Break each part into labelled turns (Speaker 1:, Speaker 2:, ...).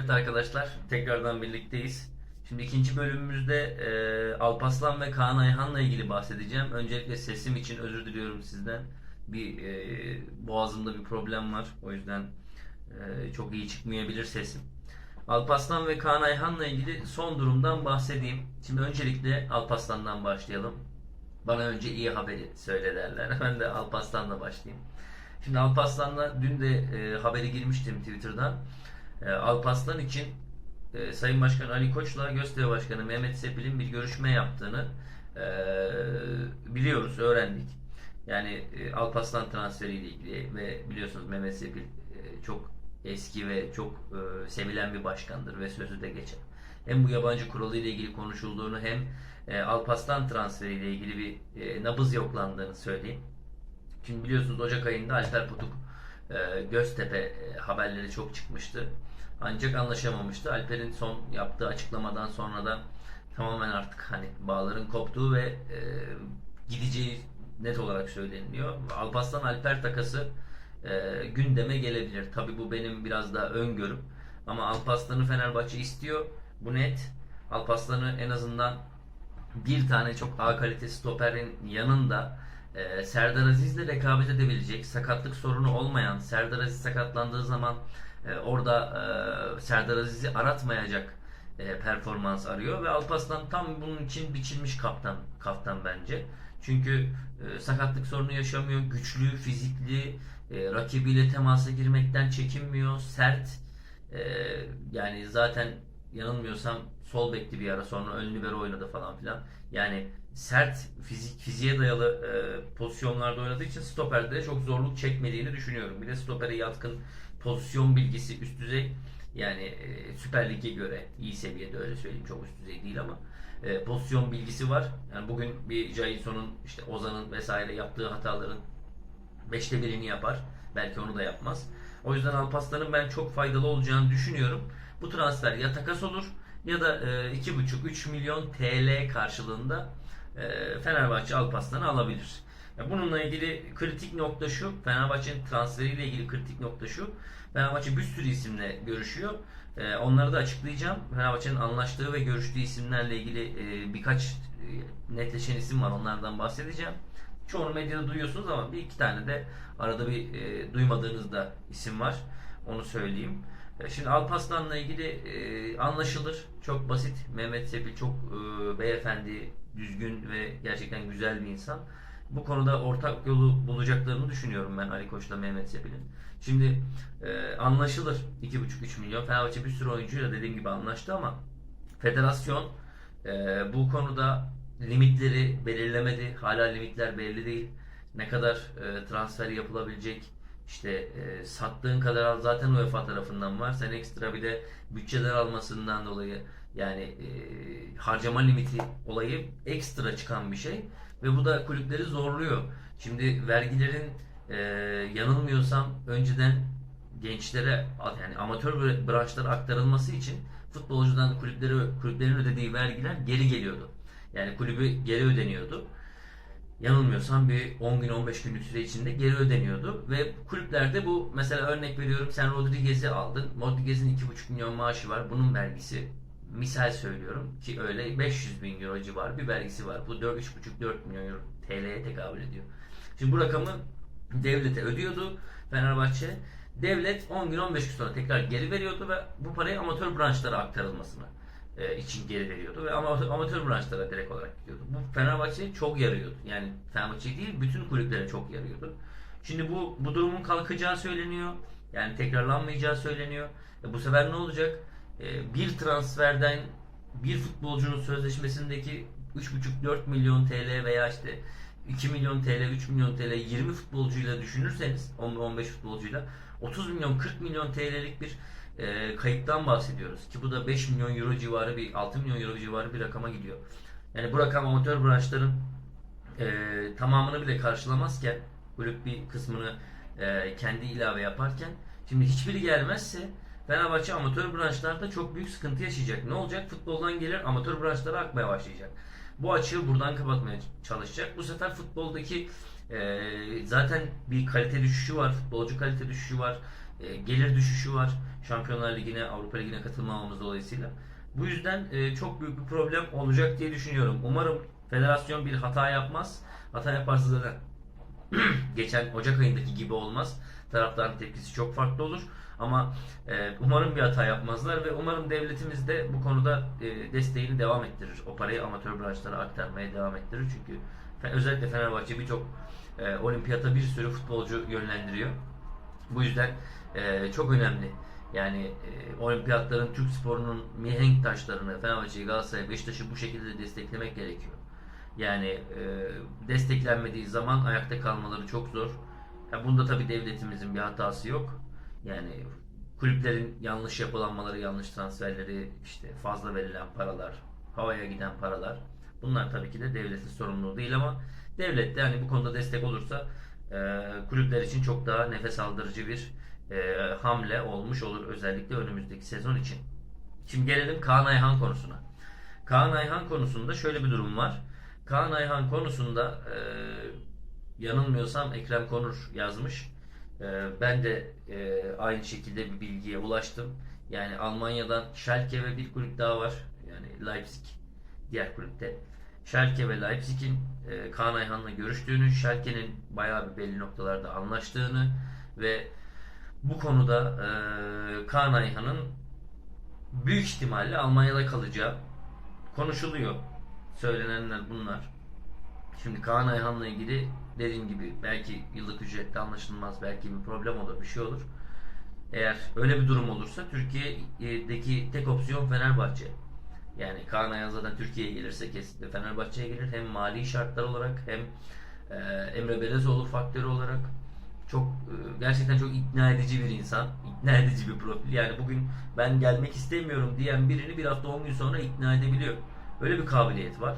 Speaker 1: Evet arkadaşlar tekrardan birlikteyiz. Şimdi ikinci bölümümüzde e, Alpaslan ve Kaan Ayhan'la ilgili bahsedeceğim. Öncelikle sesim için özür diliyorum sizden. Bir e, boğazımda bir problem var. O yüzden e, çok iyi çıkmayabilir sesim. Alpaslan ve Kaan Ayhan'la ilgili son durumdan bahsedeyim. Şimdi öncelikle Alpaslan'dan başlayalım. Bana önce iyi haberi söyle derler. Ben de Alpaslan'la başlayayım. Şimdi Alpaslan'la dün de e, haberi girmiştim Twitter'dan. E, Alpaslan için e, Sayın Başkan Ali Koç'la Gösteri Başkanı Mehmet Sepil'in bir görüşme yaptığını e, biliyoruz, öğrendik. Yani e, Alpaslan transferiyle ilgili ve biliyorsunuz Mehmet Sepil e, çok eski ve çok e, sevilen bir başkandır ve sözü de geçer. Hem bu yabancı kuralı ile ilgili konuşulduğunu hem e, Alpaslan transferiyle ilgili bir e, nabız yoklandığını söyleyeyim. Şimdi biliyorsunuz Ocak ayında Alper Potuk e, Göztepe e, haberleri çok çıkmıştı. Ancak anlaşamamıştı. Alper'in son yaptığı açıklamadan sonra da tamamen artık hani bağların koptuğu ve e, gideceği net olarak söyleniliyor. Alparslan Alper takası e, gündeme gelebilir. Tabi bu benim biraz daha öngörüm. Ama Alparslan'ı Fenerbahçe istiyor. Bu net. Alparslan'ı en azından bir tane çok A kalitesi stoperin yanında e, Serdar Aziz'le rekabet edebilecek, sakatlık sorunu olmayan, Serdar Aziz sakatlandığı zaman e, orada e, Serdar Aziz'i aratmayacak e, performans arıyor ve Alpaslan tam bunun için biçilmiş kaptan kaptan bence. Çünkü e, sakatlık sorunu yaşamıyor, güçlü, fizikli, e, rakibiyle temasa girmekten çekinmiyor, sert. E, yani zaten yanılmıyorsam sol bekli bir ara sonra ön libero oynadı falan filan. Yani sert fizik fiziğe dayalı e, pozisyonlarda oynadığı için stoperde de çok zorluk çekmediğini düşünüyorum. Bir de stopere yatkın pozisyon bilgisi üst düzey. Yani e, Süper Lig'e göre iyi seviyede öyle söyleyeyim çok üst düzey değil ama e, pozisyon bilgisi var. Yani bugün bir Jailson'un işte Ozan'ın vesaire yaptığı hataların beşte birini yapar. Belki onu da yapmaz. O yüzden Alpaslan'ın ben çok faydalı olacağını düşünüyorum. Bu transfer ya takas olur ya da e, 2,5-3 milyon TL karşılığında e, Fenerbahçe Alpaslan'ı alabilir. Bununla ilgili kritik nokta şu, Fenerbahçe'nin transferiyle ilgili kritik nokta şu. Fenerbahçe bir sürü isimle görüşüyor. E, onları da açıklayacağım. Fenerbahçe'nin anlaştığı ve görüştüğü isimlerle ilgili e, birkaç e, netleşen isim var. Onlardan bahsedeceğim. Çoğunu medyada duyuyorsunuz ama bir iki tane de arada bir e, duymadığınız da isim var. Onu söyleyeyim. Şimdi Alpaslan'la ilgili anlaşılır. Çok basit. Mehmet Sepil çok beyefendi, düzgün ve gerçekten güzel bir insan. Bu konuda ortak yolu bulacaklarını düşünüyorum ben Ali Koç'la Mehmet Sepil'in. Şimdi e, anlaşılır 2,5-3 milyon. Fenerbahçe bir sürü oyuncuyla dediğim gibi anlaştı ama federasyon e, bu konuda limitleri belirlemedi. Hala limitler belli değil. Ne kadar e, transfer yapılabilecek, işte e, sattığın kadar al zaten UEFA tarafından var. Sen ekstra bir de bütçeler almasından dolayı yani e, harcama limiti olayı ekstra çıkan bir şey ve bu da kulüpleri zorluyor. Şimdi vergilerin e, yanılmıyorsam önceden gençlere yani amatör bra- branşlara aktarılması için futbolcudan kulüpleri kulüplerin ödediği vergiler geri geliyordu. Yani kulübü geri ödeniyordu yanılmıyorsam bir 10 gün 15 günlük süre içinde geri ödeniyordu ve kulüplerde bu mesela örnek veriyorum sen Rodriguez'i aldın. Rodriguez'in 2,5 milyon maaşı var. Bunun vergisi misal söylüyorum ki öyle 500 bin euro civarı bir vergisi var. Bu 3,5-4 milyon euro TL'ye tekabül ediyor. Şimdi bu rakamı devlete ödüyordu Fenerbahçe. Devlet 10 gün 15 gün sonra tekrar geri veriyordu ve bu parayı amatör branşlara aktarılmasını e, için geri veriyordu ve ama amatör branşlara direkt olarak gidiyordu. Bu Fenerbahçe'ye çok yarıyordu. Yani Fenerbahçe değil bütün kulüplere çok yarıyordu. Şimdi bu bu durumun kalkacağı söyleniyor. Yani tekrarlanmayacağı söyleniyor. E, bu sefer ne olacak? E, bir transferden bir futbolcunun sözleşmesindeki 3,5-4 milyon TL veya işte 2 milyon TL, 3 milyon TL 20 futbolcuyla düşünürseniz 10-15 futbolcuyla 30 milyon 40 milyon TL'lik bir e, kayıptan bahsediyoruz. Ki bu da 5 milyon euro civarı bir 6 milyon euro civarı bir rakama gidiyor. Yani bu rakam amatör branşların e, tamamını bile karşılamazken kulüp bir kısmını e, kendi ilave yaparken şimdi hiçbiri gelmezse Fenerbahçe amatör branşlarda çok büyük sıkıntı yaşayacak. Ne olacak? Futboldan gelir amatör branşlara akmaya başlayacak. Bu açığı buradan kapatmaya çalışacak. Bu sefer futboldaki e, zaten bir kalite düşüşü var. Futbolcu kalite düşüşü var. e, gelir düşüşü var. Şampiyonlar Ligi'ne, Avrupa Ligi'ne katılmamamız dolayısıyla. Bu yüzden e, çok büyük bir problem olacak diye düşünüyorum. Umarım federasyon bir hata yapmaz. Hata yaparsa zaten geçen Ocak ayındaki gibi olmaz. Taraftarın tepkisi çok farklı olur. Ama e, umarım bir hata yapmazlar ve umarım devletimiz de bu konuda e, desteğini devam ettirir. O parayı amatör branşlara aktarmaya devam ettirir. Çünkü özellikle Fenerbahçe birçok e, olimpiyata bir sürü futbolcu yönlendiriyor. Bu yüzden e, çok önemli. Yani e, olimpiyatların Türk sporunun mihenk taşlarını Fenerbahçe'yi, Galatasaray'ı, Beşiktaş'ı bu şekilde desteklemek gerekiyor. Yani e, desteklenmediği zaman ayakta kalmaları çok zor. Ya bunda tabii devletimizin bir hatası yok. Yani kulüplerin yanlış yapılanmaları, yanlış transferleri, işte fazla verilen paralar, havaya giden paralar. Bunlar tabii ki de devletin sorumluluğu değil ama devlet de hani bu konuda destek olursa e, kulüpler için çok daha nefes aldırıcı bir e, hamle olmuş olur özellikle önümüzdeki sezon için. Şimdi gelelim Kaan Ayhan konusuna. Kaan Ayhan konusunda şöyle bir durum var. Kaan Ayhan konusunda e, yanılmıyorsam Ekrem Konur yazmış. E, ben de e, aynı şekilde bir bilgiye ulaştım. Yani Almanya'dan Schalke ve bir kulüp daha var. Yani Leipzig diğer kulüpte. Schalke ve Leipzig'in e, Kaan Ayhan'la görüştüğünü, Schalke'nin bayağı bir belli noktalarda anlaştığını ve bu konuda e, Kaan Ayhan'ın büyük ihtimalle Almanya'da kalacağı konuşuluyor. Söylenenler bunlar. Şimdi Kaan Ayhan'la ilgili dediğim gibi belki yıllık ücrette anlaşılmaz, belki bir problem olur, bir şey olur. Eğer öyle bir durum olursa Türkiye'deki tek opsiyon Fenerbahçe. Yani Kaan Ayhan zaten Türkiye'ye gelirse kesinlikle Fenerbahçe'ye gelir. Hem mali şartlar olarak hem e, Emre Belezoğlu faktörü olarak çok e, gerçekten çok ikna edici bir insan. ikna edici bir profil. Yani bugün ben gelmek istemiyorum diyen birini bir hafta 10 gün sonra ikna edebiliyor. Öyle bir kabiliyet var.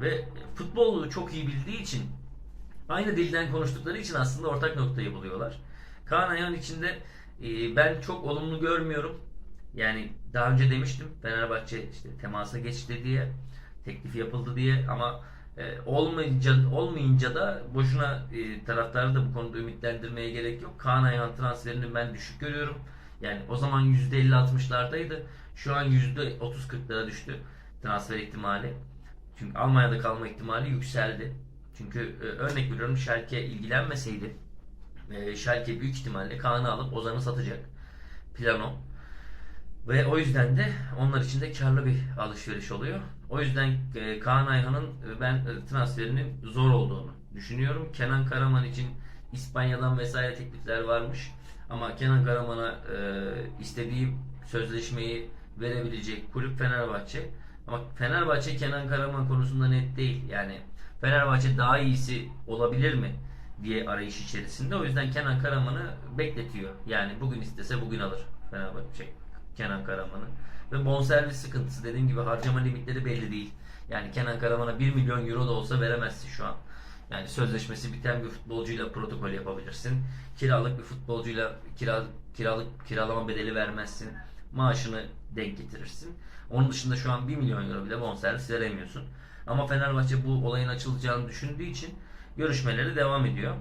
Speaker 1: Ve futbolu çok iyi bildiği için aynı dilden konuştukları için aslında ortak noktayı buluyorlar. Kaan Ayhan içinde e, ben çok olumlu görmüyorum. Yani daha önce demiştim Fenerbahçe işte temasa geçti diye, teklif yapıldı diye ama e, olmayınca olmayınca da boşuna e, taraftarı da bu konuda ümitlendirmeye gerek yok. Kaan Ayhan transferini ben düşük görüyorum. Yani o zaman %50-60'lardaydı. Şu an %30-40'lara düştü transfer ihtimali. Çünkü Almanya'da kalma ihtimali yükseldi. Çünkü e, örnek veriyorum Schalke ilgilenmeseydi e, Schalke büyük ihtimalle Kaan'ı alıp Ozan'ı satacak. Plano. Ve o yüzden de onlar için de karlı bir alışveriş oluyor. O yüzden e, Kaan Ayhan'ın e, ben e, transferinin zor olduğunu düşünüyorum. Kenan Karaman için İspanya'dan vesaire teklifler varmış. Ama Kenan Karaman'a e, istediği sözleşmeyi verebilecek kulüp Fenerbahçe. Ama Fenerbahçe Kenan Karaman konusunda net değil. Yani Fenerbahçe daha iyisi olabilir mi diye arayış içerisinde. O yüzden Kenan Karaman'ı bekletiyor. Yani bugün istese bugün alır Fenerbahçe Kenan Karaman'ı. Ve bonservis sıkıntısı dediğim gibi harcama limitleri belli değil. Yani Kenan Karaman'a 1 milyon euro da olsa veremezsin şu an. Yani sözleşmesi biten bir futbolcuyla protokol yapabilirsin. Kiralık bir futbolcuyla kira, kiralık kiralama bedeli vermezsin. Maaşını denk getirirsin. Onun dışında şu an 1 milyon euro bile bonservis veremiyorsun. Ama Fenerbahçe bu olayın açılacağını düşündüğü için görüşmeleri devam ediyor.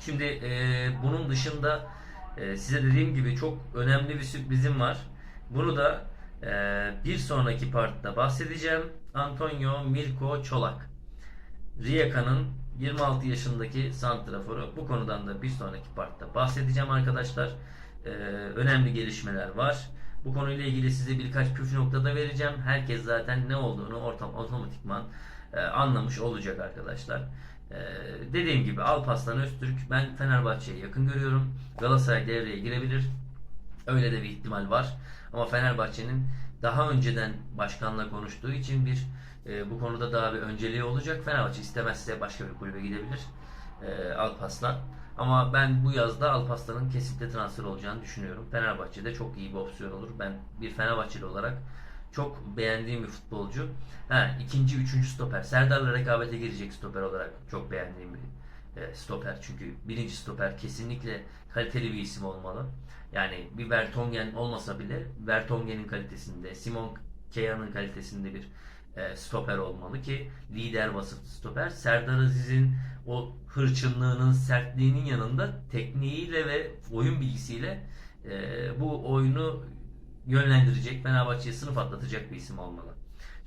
Speaker 1: Şimdi e, bunun dışında e, size dediğim gibi çok önemli bir sürprizim var. Bunu da e, bir sonraki partta bahsedeceğim. Antonio Mirko Çolak. Rijeka'nın 26 yaşındaki santraforu. Bu konudan da bir sonraki partta bahsedeceğim arkadaşlar. E, önemli gelişmeler var. Bu konuyla ilgili size birkaç püf noktada vereceğim. Herkes zaten ne olduğunu ortam otomatikman e, anlamış olacak arkadaşlar. E, dediğim gibi Alparslan Öztürk ben Fenerbahçe'ye yakın görüyorum. Galatasaray devreye girebilir. Öyle de bir ihtimal var. Ama Fenerbahçe'nin daha önceden başkanla konuştuğu için bir e, bu konuda daha bir önceliği olacak. Fenerbahçe istemezse başka bir kulübe gidebilir. E, Alparslan. Ama ben bu yazda Alparslan'ın kesinlikle transfer olacağını düşünüyorum. Fenerbahçe'de çok iyi bir opsiyon olur. Ben bir Fenerbahçeli olarak çok beğendiğim bir futbolcu. Ha, ikinci, üçüncü stoper. Serdar'la rekabete girecek stoper olarak çok beğendiğim bir e, stoper. Çünkü birinci stoper kesinlikle kaliteli bir isim olmalı. Yani bir Vertonghen olmasa bile Vertonghen'in kalitesinde, Simon Kjær'ın kalitesinde bir e, stoper olmalı ki lider vasıflı stoper. Serdar Aziz'in o hırçınlığının, sertliğinin yanında tekniğiyle ve oyun bilgisiyle e, bu oyunu yönlendirecek, Fenerbahçe'ye sınıf atlatacak bir isim olmalı.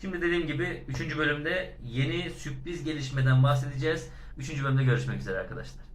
Speaker 1: Şimdi dediğim gibi 3. bölümde yeni sürpriz gelişmeden bahsedeceğiz. 3. bölümde görüşmek üzere arkadaşlar.